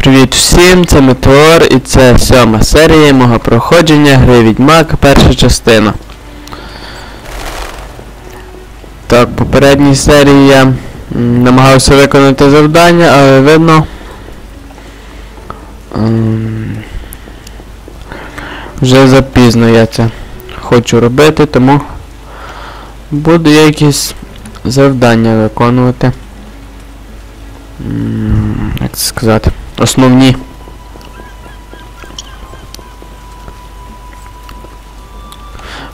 Привіт всім, це Метеор і це сьома серія мого проходження гри Відьмак, перша частина. Так, в попередній серії я намагався виконати завдання, але видно. вже запізно я це хочу робити, тому буду якісь завдання виконувати. Як це сказати? Основні.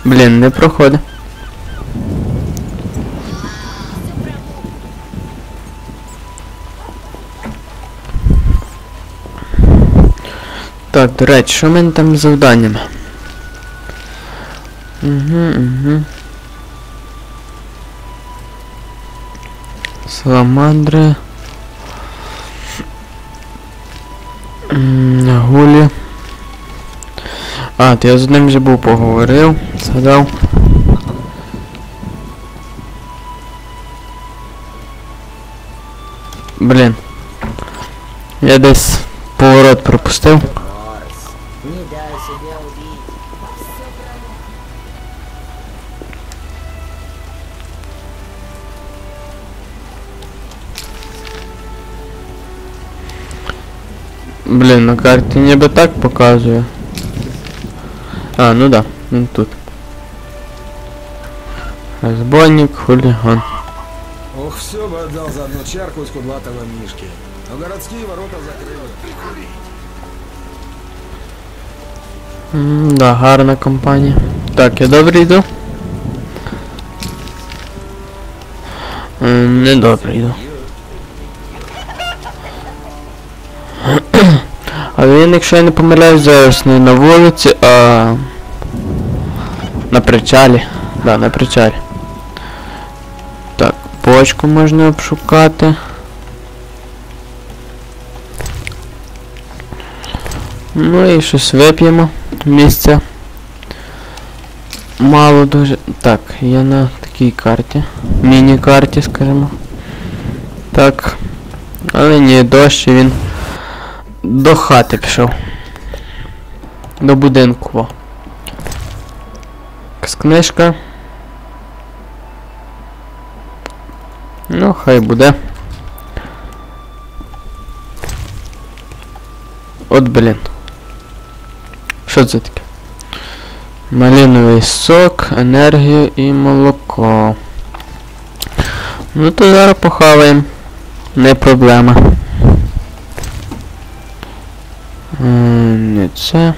Блін, не проходить. Так, до речі, що в там з завданнями? Угу, угу. Саламандри. Гулі. А, то я з одним вже був поговорив, згадав. Блін. Я десь поворот пропустив. Не дай себя убить. Блін, на карті ніби так показує. А, ну да, він тут. Разбойник, хулиган. Ох, все бы отдал за одну чарку из кудлатого мишки. Но городские ворота закрыли. М, Да, гарна компанія. Так, я добре йду. М, Не добре йду. Але він, якщо я не помиляюсь, зараз не на вулиці, а на причалі. Да, на причалі. Так, бочку можна обшукати. Ну і щось вип'ємо. Місця. Мало дуже. Так, я на такій карті. Міні-карті, скажімо. Так. Але ні, дощ він до хати пішов. До будинку. Якась книжка. Ну, хай буде. От блін. Що це таке? Малиновий сок, енергію і молоко. Ну то зараз похаваємо. Не проблема. Не це.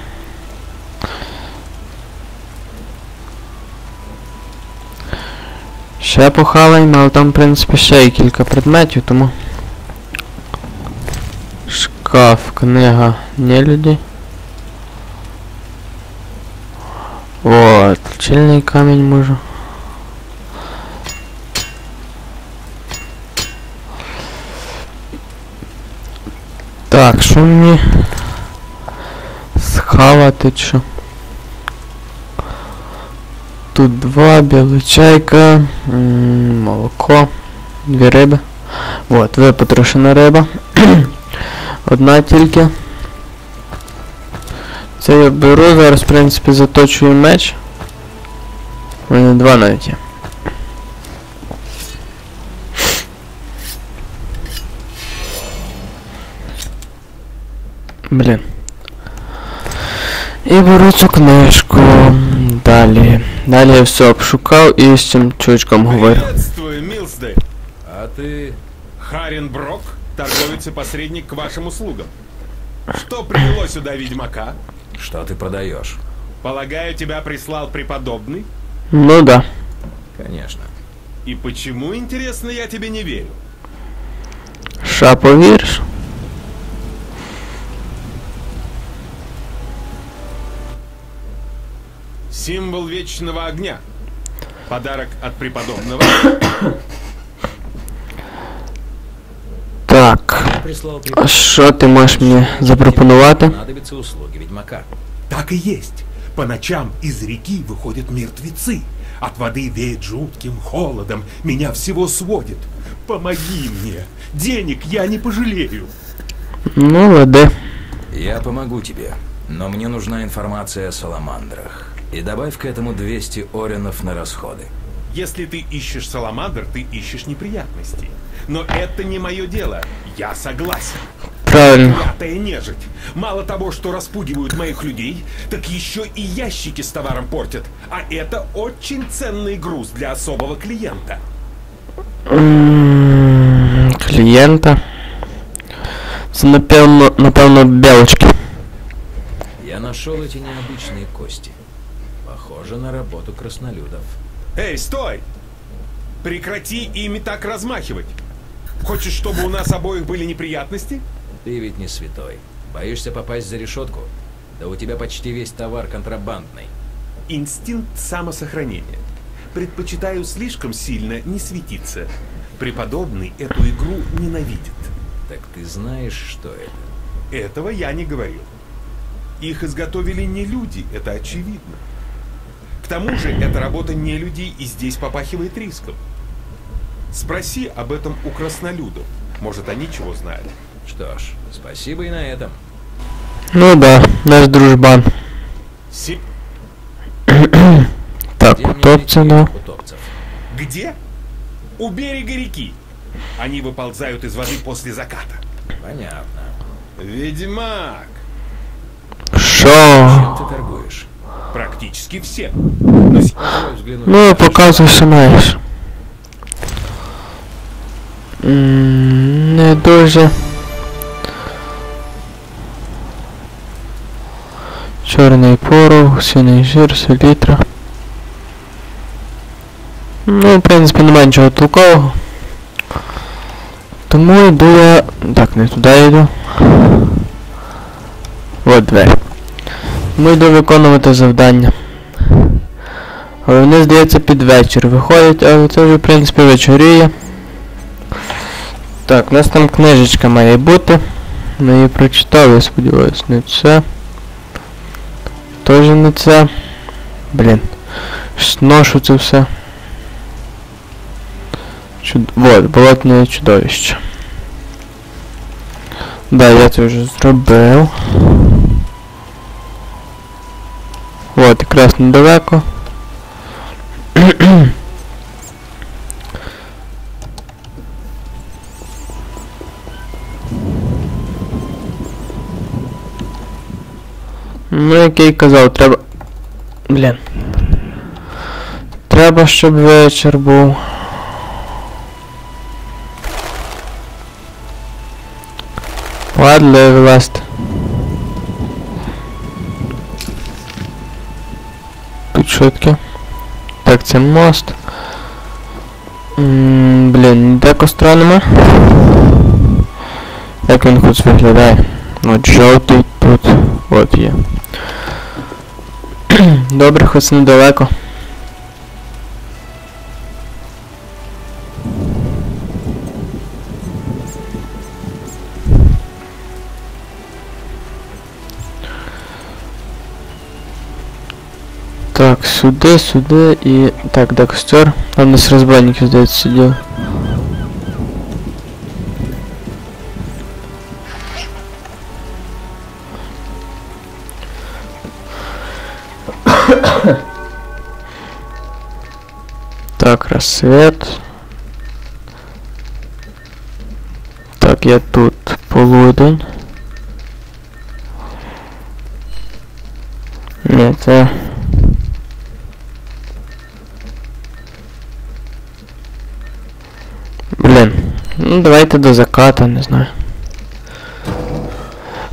Ще похаваємо, але там, в принципі, ще є кілька предметів, тому. Шкаф, книга, нелюді. Вот, лічильний камінь можу. Так, що мені схавати що? Тут два, біла чайка, молоко, дві риби. Вот, випотрошена риба. Одна тільки. Це я беру, зараз, в принципі, заточую меч. У мене два навіть є. Блін. І беру цю книжку. Далі. Далі я все обшукав і з цим чувачком говорю. Приветствую, Милсдей. А ты... Харин Брок, торговец и посредник к вашим услугам. Что привело сюда ведьмака? Что ты продаешь? Полагаю, тебя прислал преподобный? Ну да. Конечно. И почему, интересно, я тебе не верю? Ша повіриш? Символ вечного огня. Подарок от преподобного. Так. А що ти можеш мені запропонувати? понадобятся услуги ведьмака. Так и есть. По ночам из реки выходят мертвецы. От воды веет жутким холодом. Меня всего сводит. Помоги мне. Денег я не пожалею. Ну, лади. Я помогу тебе, но мне нужна информация о саламандрах. И добавь к этому 200 оренов на расходы. Если ты ищешь саламандр, ты ищешь неприятностей. Но это не мое дело. Я согласен. Правильно. Клятая нежить. Мало того, что распугивают моих людей, так еще и ящики с товаром портят. А это очень ценный груз для особого клиента. М, Клієнта. Це напевно, напевно, білочки. Я нашел эти необычные кости. Похоже на работу краснолюдов. Эй, стой! Прекрати ими так размахивать. Хочешь, чтобы у нас обоих были неприятности? Ты ведь не святой. Боишься попасть за решетку? Да у тебя почти весь товар контрабандный. Инстинкт самосохранения. Предпочитаю слишком сильно не светиться. Преподобный эту игру ненавидит. Так ты знаешь, что это? Этого я не говорил. Их изготовили не люди, это очевидно. К тому же, это работа не людей и здесь попахивает риском. Спроси об этом у краснолюдов. Может, они чего знают. Что ж, спасибо и на этом. Ну да, наш дружбан. Се- Так, этих утопцев? Где? У берега реки. Они выползают из воды после заката. Понятно. Ведьмак! Що? Чем ты торгуешь? Практически все. Но Ну, на показуй, що Не дуже. Чорний порох, синий жир, селітра. Ну, в принципі, немає нічого толкового. Тому йду я. Так, не туди йду. От двері. Тому йду виконувати завдання. Вони, здається, під вечір виходять, але це вже, в принципі, вечоріє. Так, у нас там книжечка має бути. Ми її прочитали, я сподіваюся, не це. Тоже не це. Блін. Ж Ношу це все. Чуд... Вот, болотне чудовище. Да, я це вже зробив. От, якраз недалеко. Ну, я й казав, треба. Блін. Треба, щоб вечір був. Ладно, вилазьте. Тут? Так, це мост. М, Блін, ніде костра нема. Як він хоч виглядає? От жовтий тут. От є. Добре, хоч недалеко. Так, сюди, сюди і... Так, де костер? Там у нас розбойники, здається, сиділи. Так, рассвет. Так, я тут полудень. Ні, це... Ну давайте до заката, не знаю.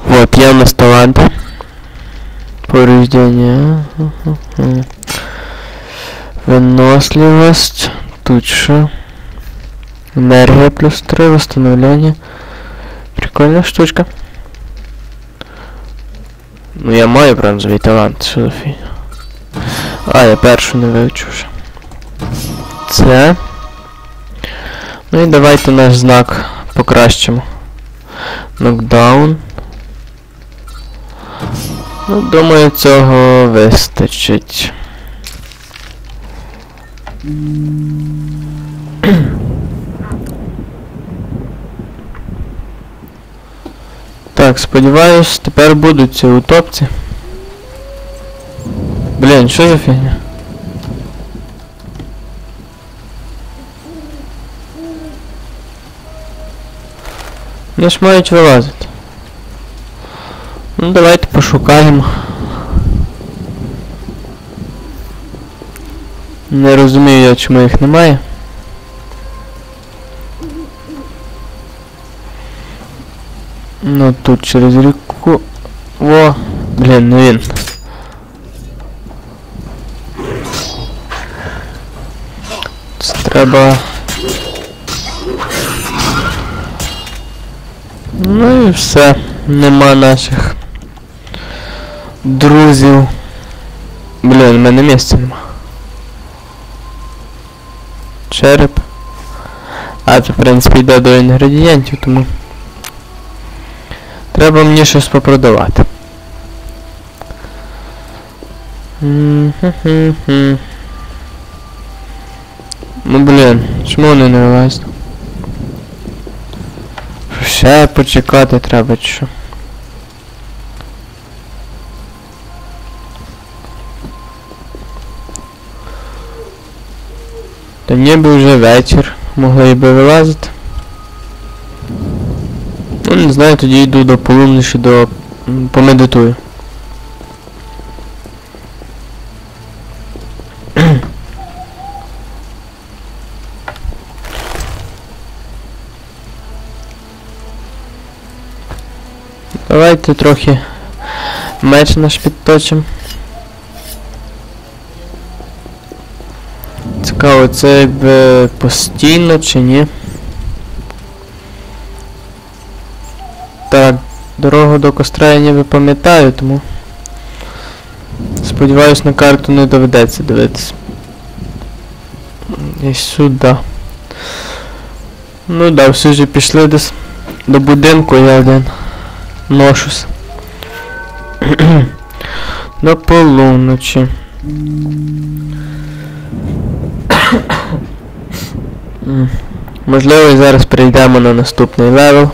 Вот, я у нас талант. Повреждение. Выносливость. Тут что? Энергия плюс 3, восстановление. Прикольная штучка. Ну я маю бронзовий талант, що. А, я першу не вивчив вже. Це. Ну і давайте наш знак покращимо. Нокдаун. Ну, думаю, цього вистачить. Так, сподіваюсь, тепер будуть ці утопці. Блін, що за фігня? Вони ж мають вилазити. Ну давайте пошукаємо. Не розумію я, чому їх немає. Ну тут через ріку. О! Блін, не він. Треба. Ну і все. Нема наших друзів. Блін, в мене місця нема. Череп. А це в принципі йде до інгредієнтів, тому. Треба мені щось попродавати. Ну блін, чому вони не вилазять? Ще почекати треба що. Та ніби вже вечір, могли би вилазити. Ну не знаю, тоді йду до полуночі до... помедитую. Давайте трохи меч наш підточим. Цікаво, це якби постійно чи ні? Так, дорогу до костра я ніби пам'ятаю, тому сподіваюсь на карту не доведеться дивитися. І сюди. Ну да, всі вже пішли десь до будинку, я один ношусь. До полуночі. Можливо, і зараз перейдемо на наступний левел.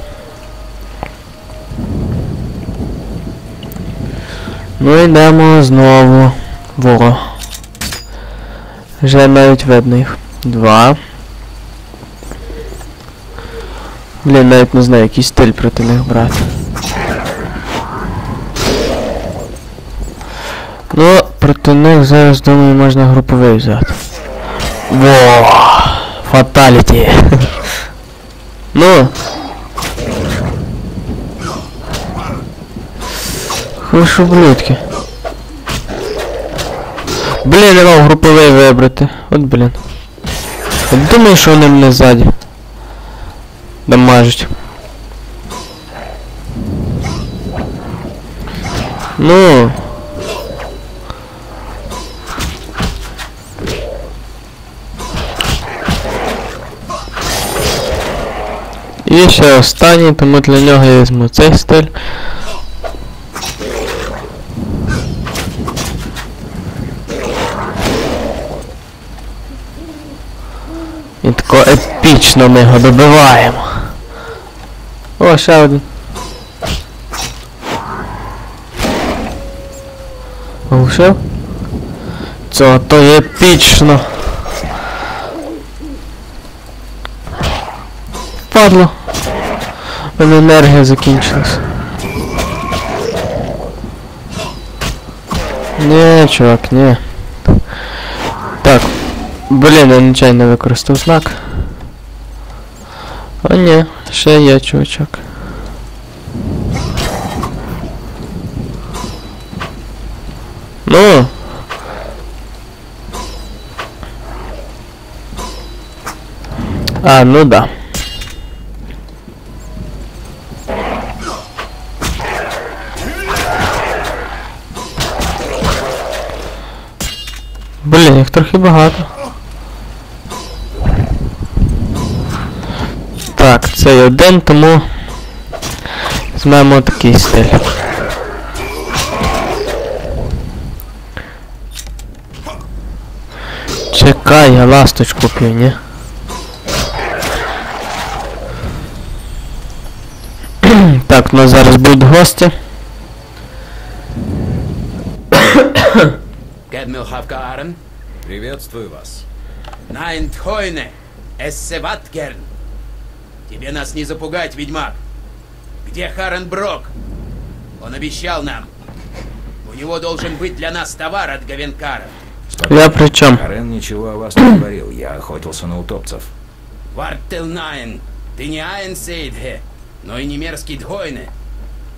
Ну йдемо знову. Во. Вже навіть видно їх. Два. Блін, навіть не знаю, який стиль проти них брати. Ну, проти них зараз, думаю, можна груповий взяти. Во! Фаталіті. ну. Ж ублюдки. Блін, я мав груповий вибрати. От блін. Я думаю, що вони мене ззаді. Дамажуть. Ну. І ще останній, тому для нього я візьму цей стиль. І тако епічно ми його добиваємо. О, ще один. Глушив? Це то епічно. Падло. У мене енергія закінчилась. Не, чувак, не. Так. Блін, я нечайно використав знак. О, ні, ще є чувачок. Ну. А, ну да. Трохи багато. Так, цей один, тому візьмемо такий стиль. Чекай, я ласточку п'ю, ні? Так, у нас зараз будуть гості. Gedmilhavkaren? Приветствую вас. Nein, Тхойне! Эссеваткерн! Тебе нас не запугать, ведьмак! Где Харен Брок? Он обещал нам. У него должен быть для нас товар от Гавенкара. Я при чому? Карен ничего о вас не говорил. Я охотился на утопцев. Вартелнайн, ты не Айнсейдхе, но и не мерзкий Дхойне.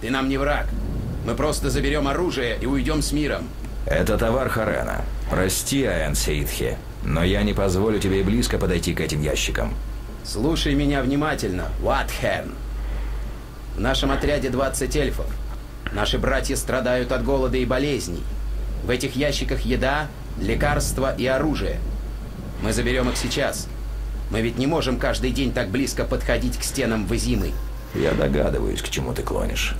Ты нам не враг. Мы просто заберем оружие и уйдем с миром. Это товар Харена. Прости, Аян Сейдхе, но я не позволю тебе и близко подойти к этим ящикам. Слушай меня внимательно, Ватхерн. В нашем отряде 20 эльфов. Наши братья страдают от голода и болезней. В этих ящиках еда, лекарства и оружие. Мы заберем их сейчас. Мы ведь не можем каждый день так близко подходить к стенам Вазимы. Я догадываюсь, к чему ты клонишь.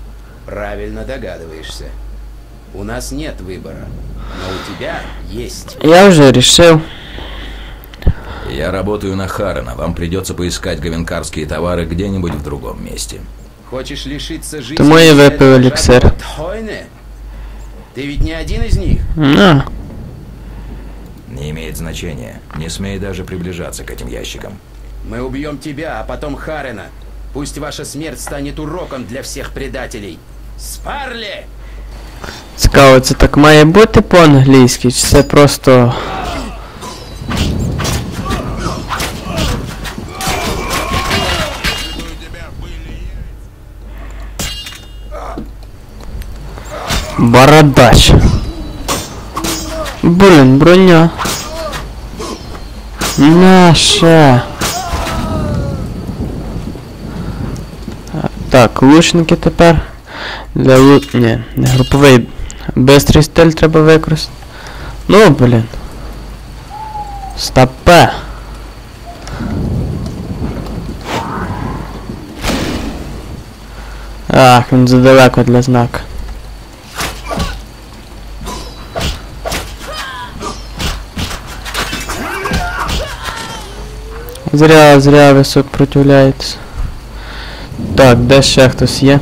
Правильно догадываешься. У нас нет выбора. Но у тебя есть. Я вже рішив. Я работаю на Харена. Вам придется поискать гавенкарские товары где-нибудь в другом месте. Хочешь лишиться жизни? Этого еліксир. жадного Тхойне? Ты ведь не один из них. На. Не имеет значения. Не смей даже приближаться к этим ящикам. Мы убьем тебя, а потом Харена. Пусть ваша смерть станет уроком для всех предателей. Спарли! Цікаво, це так має бути по-англійськи, чи це просто. Бородач. Блін, броня. Наша. Так, лучники тепер. Для лу... Ні, не груповий. Бистрий стиль треба використати. Ну, блін. Стопе. Ах, він задалеко для знака. Зря, зря ви сопротивляєтесь. Так, де ще хтось є?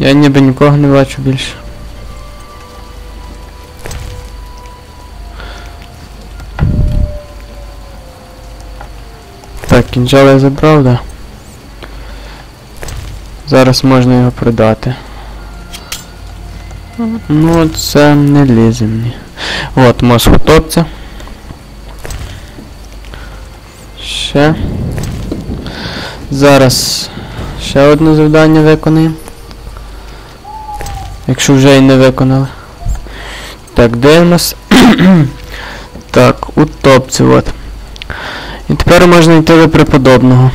Я ніби нікого не бачу більше. Так, кінжал я забрав, да. Зараз можна його продати. Ну, це не лізе мені. От, мозг утопця. Ще. Зараз ще одне завдання виконаємо. Якщо вже і не виконали. Так, дивимось. так, утопці, от. І тепер можна йти до преподобного.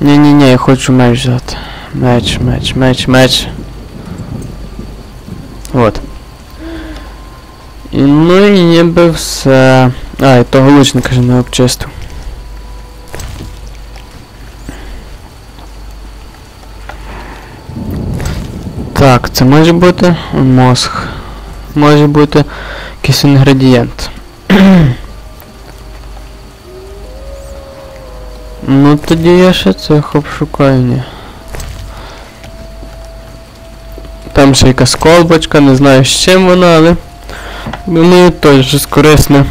Ні-ні-ні, я хочу меч взяти. Меч, меч, меч, меч. От. І ну і ніби все. А, і того лучника ж не обчистив. Так, це може бути мозг. Може бути якийсь інгредієнт. ну тоді я ще цих обшукаю, ні. Там ще якась колбочка, не знаю з чим вона, але... Думаю, теж щось корисне.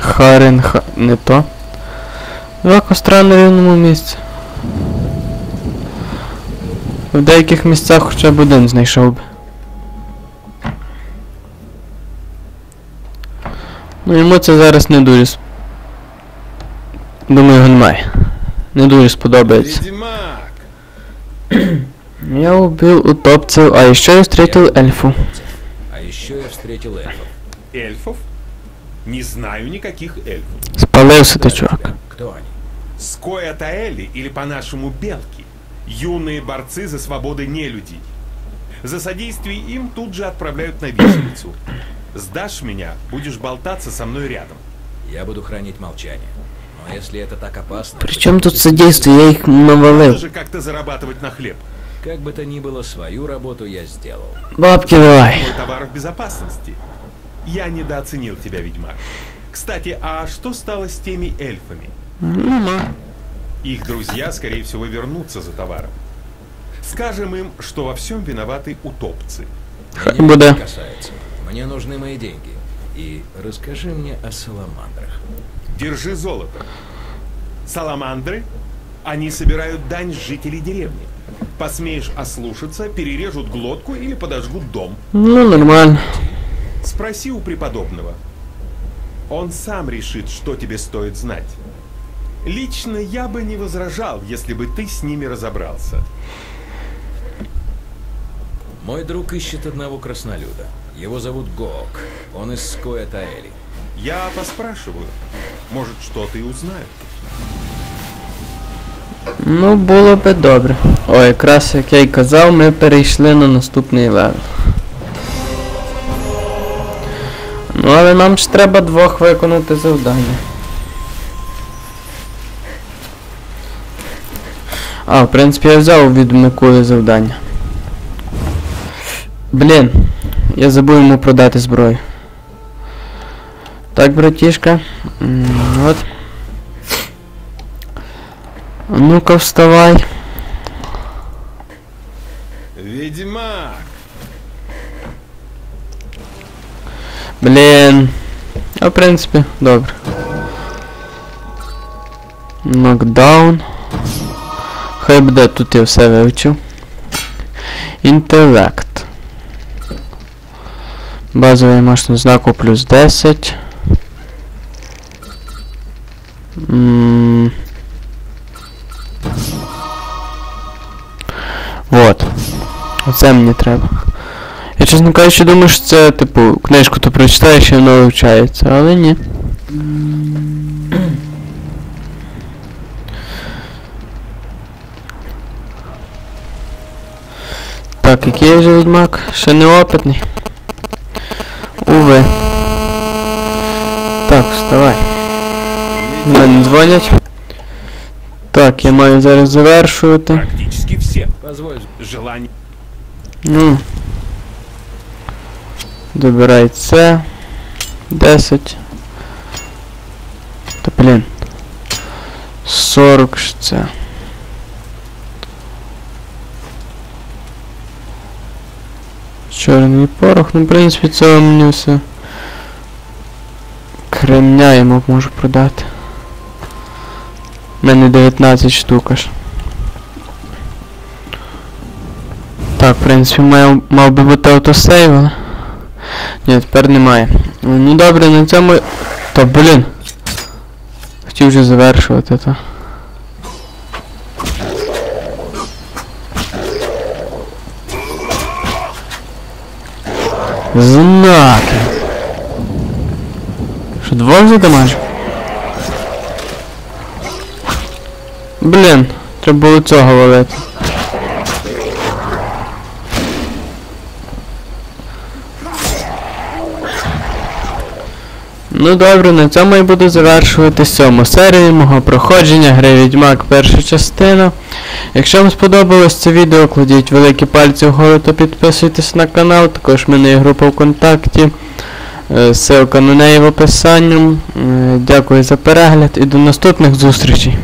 Харин, ха... не то. Два костра на рівному місці. В деяких місцях хоча б один знайшов би. Ну йому це зараз не дуже. с- Думаю, його немає. Не дуже сподобається. Ведьмак! Я убил утопцев, а еще я встретил эльфу. А еще я встретил эльфов. Эльфов? Не знаю никаких эльфов. Спалився ти, чувак. Кто они? Скоя-Таэли, или по-нашему белки. Юные борцы за свободы нелюдей. За содействие им тут же отправляют на виселицу. Сдашь меня, будешь болтаться со мной рядом. Я буду хранить молчание. Но если это так опасно... то Причем тут содействие, я їх Надо навалив. же как-то зарабатывать на хлеб. Как бы то ни было, свою работу я сделал. Бабки давай. Мой товар в безопасности. Я недооценил тебя, ведьмак. Кстати, а что стало с теми эльфами? Нема. Их друзья, скорее всего, вернутся за товаром. Скажем им, что во всем виноваты утопцы. Меня не касается. Мне нужны мои деньги. И расскажи мне о саламандрах. Держи золото. Саламандры, они собирают дань жителей деревни. Посмеешь ослушаться, перережут глотку или подожгут дом. Ну, нормально. Спроси у преподобного. Он сам решит, что тебе стоит знать. Лично я бы не возражал, если бы ты с ними разобрался. Мой друг ищет одного краснолюда. Его зовут Гок. Он из Скоя-Таэли. Я поспрашиваю. Может, что-то и узнаю. Ну, було би добре. О, якраз як я й казав, ми перейшли на наступний левел. Ну, але нам ж треба двох виконати завдання. А, в принципі, я взяв від Миколи завдання. Блін, я забув йому продати зброю. Так, братішка. М, От. А Ну-ка вставай. Ведьмак! Блін. А в принципі, добре. Нокдаун. Хай буде тут я все вивчив. Інтелект. Базовий мощний знаку плюс 10. М. Вот. Оце мені треба. Я, чесно кажучи, думаю, що це, типу, книжку ти прочитаєш і воно вивчається, але ні. Так, який я вже відьмак? Ще неопитний. Уви. Так, вставай. В Мене дзвонять. Так, я маю зараз завершувати. Практически все. Позволь. Желание. Ну. Добирай це. 10. Та блін. 40 ж це. Чорний порох, ну в принципі це мені все. Кремня я мог можу продати. У мене 19 штук аж. Так, в принципі, мав, мав би бути автосейв, але... Ні, тепер немає. Ну добре, на цьому... Та блін. Хотів вже завершувати то. Знаки. Що двох задамажив? Блін, треба було цього валити. Ну добре, на цьому я буду завершувати сьому серію мого проходження гри Відьмак перша частина. Якщо вам сподобалось це відео, кладіть великі пальці вгору та підписуйтесь на канал, також в мене є група ВКонтакті. Е, Ссылка на неї в описанні. Е, Дякую за перегляд і до наступних зустрічей.